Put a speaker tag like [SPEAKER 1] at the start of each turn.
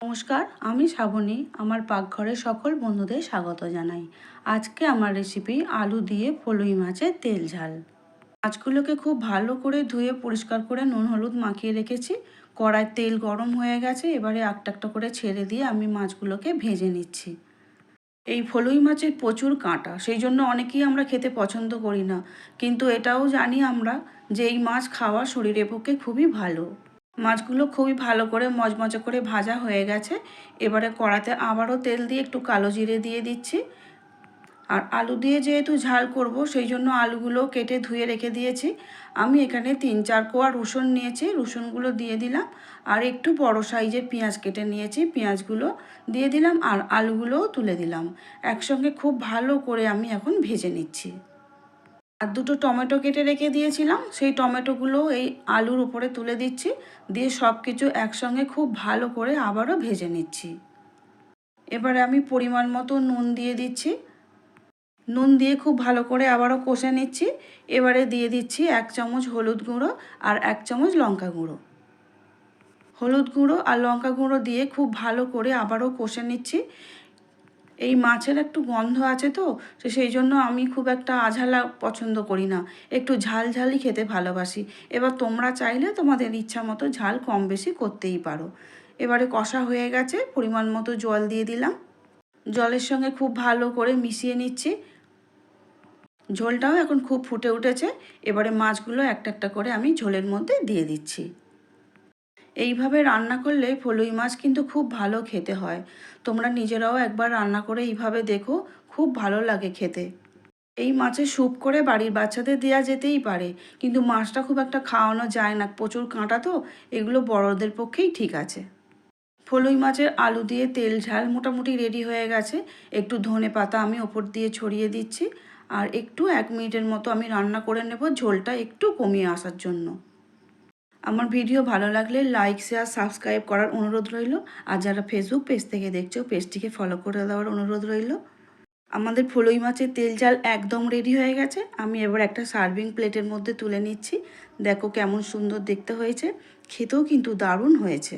[SPEAKER 1] নমস্কার, আমি শ্রাবণী, আমার পাকঘরে সকল বন্ধুদের স্বাগত জানাই। আজকে আমার রেসিপি আলু দিয়ে ফলুই মাছের তেল ঝাল। মাছগুলোকে খুব ভালো করে ধুয়ে পরিষ্কার করে নুন হলুদ মাখিয়ে রেখেছি। কড়ায় তেল গরম হয়ে গেছে, এবারে একটা একটা করে ছেড়ে দিয়ে আমি মাছগুলোকে ভেজে নিচ্ছি। এই ফলুই মাছের প্রচুর কাঁটা, সেই জন্য অনেকেই আমরা খেতে পছন্দ করি না। কিন্তু এটাও জানি আমরা যে এই মাছ খাওয়া শরীরের পক্ষে খুবই ভালো। মাছগুলো খুবই ভালো করে মজমজে করে ভাজা হয়ে গেছে। এবারে কড়াতে আবারও তেল দিয়ে একটু কালো জিরে দিয়ে দিচ্ছি। আর আলু দিয়ে যেহেতু ঝাল করব, সেই জন্য আলুগুলো কেটে ধুয়ে রেখে দিয়েছি। আমি এখানে তিন চার কোয়া রসুন নিয়েছি, রসুনগুলো দিয়ে দিলাম। আর একটু বড় সাইজের পেঁয়াজ কেটে নিয়েছি, পেঁয়াজগুলো দিয়ে দিলাম আর আলুগুলোও তুলে দিলাম। একসঙ্গে খুব ভালো করে আমি এখন ভেজে নিচ্ছি। আর দুটো টমেটো কেটে রেখে দিয়েছিলাম। সেই টমেটোগুলো এই আলুর উপরে তুলে দিচ্ছি। দিয়ে সব কিছু একসঙ্গে খুব ভালো করে আবারও ভেজে নিচ্ছি। এবারে আমি পরিমাণ মতো নুন দিয়ে দিচ্ছি। নুন দিয়ে খুব ভালো করে আবারও কষে নিচ্ছি। এবারে দিয়ে দিচ্ছি এক চামচ হলুদ গুঁড়ো আর এক চামচ লঙ্কা গুঁড়ো। হলুদ গুঁড়ো আর লঙ্কা গুঁড়ো দিয়ে খুব ভালো করে আবারও কষে নিচ্ছি। এই মাছের একটু গন্ধ আছে তো তো সেই জন্য আমি খুব একটা আঝালা পছন্দ করি না। একটু ঝাল ঝালই খেতে ভালোবাসি। এবার তোমরা চাইলে তোমাদের ইচ্ছা মতো ঝাল কম বেশি করতেই পারো। এবারে কষা হয়ে গেছে, পরিমাণ মতো জল দিয়ে দিলাম। জলের সঙ্গে খুব ভালো করে মিশিয়ে নিচ্ছি। ঝোলটাও এখন খুব ফুটে উঠেছে। এবারে মাছগুলো একটা একটা করে আমি ঝোলের মধ্যে দিয়ে দিচ্ছি। এইভাবে রান্না করলে ফলুই মাছ কিন্তু খুব ভালো খেতে হয়। তোমরা নিজেরাও একবার রান্না করে এইভাবে দেখো, খুব ভালো লাগে খেতে। এই মাছের স্যুপ করে বাড়ির বাচ্চাদের দেওয়া যেতেই পারে, কিন্তু মাছটা খুব একটা খাওয়ানো যায় না। প্রচুর কাঁটা তো, এগুলো বড়দের পক্ষেই ঠিক আছে। ফলুই মাছের আলু দিয়ে তেল ঝাল মোটামুটি রেডি হয়ে গেছে। একটু ধনে পাতা আমি ওপর দিয়ে ছড়িয়ে দিচ্ছি। আর একটু এক মিনিটের মতো আমি রান্না করে নেব ঝোলটা একটু কমিয়ে আসার জন্য। আমার ভিডিও ভালো লাগলে লাইক শেয়ার সাবস্ক্রাইব করার অনুরোধ রইল। আর যারা ফেসবুক পেজ থেকে দেখছ পেজটিকে ফলো করে দেওয়ার অনুরোধ রইল। আমাদের ফুলই মাছের তেল জাল একদম রেডি হয়ে গেছে। আমি এবার একটা সার্ভিং প্লেটের মধ্যে তুলে নিচ্ছি। দেখো কেমন সুন্দর দেখতে হয়েছে। খেতেও কিন্তু দারুণ হয়েছে।